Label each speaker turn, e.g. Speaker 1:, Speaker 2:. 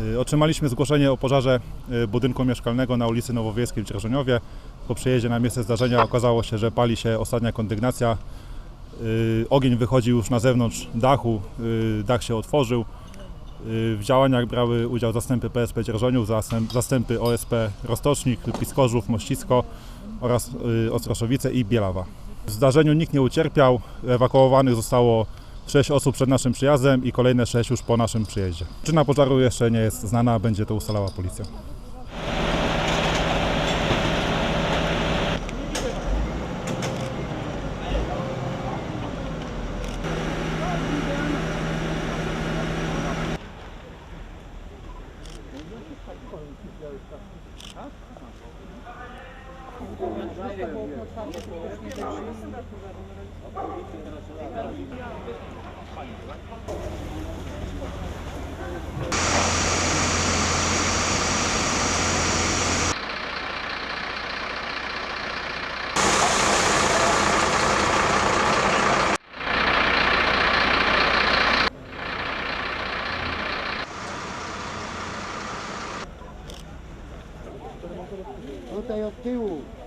Speaker 1: Y, Otrzymaliśmy zgłoszenie o pożarze y, budynku mieszkalnego na ulicy Nowowiejskiej w Dzierżoniowie. Po przyjeździe na miejsce zdarzenia okazało się, że pali się ostatnia kondygnacja. Y, Ogień wychodzi już na zewnątrz dachu, dach się otworzył. W działaniach brały udział zastępy PSP Dzierżoniów, zastęp- zastępy OSP Rostocznik, Piskorzów, Mościsko oraz Ostroszowice i Bielawa. W zdarzeniu nikt nie ucierpiał, ewakuowanych zostało 6 osób przed naszym przyjazdem i kolejne 6 już po naszym przyjeździe. Przyczyna pożaru jeszcze nie jest znana, będzie to ustalała policja.
Speaker 2: Ontem eu fiquei o.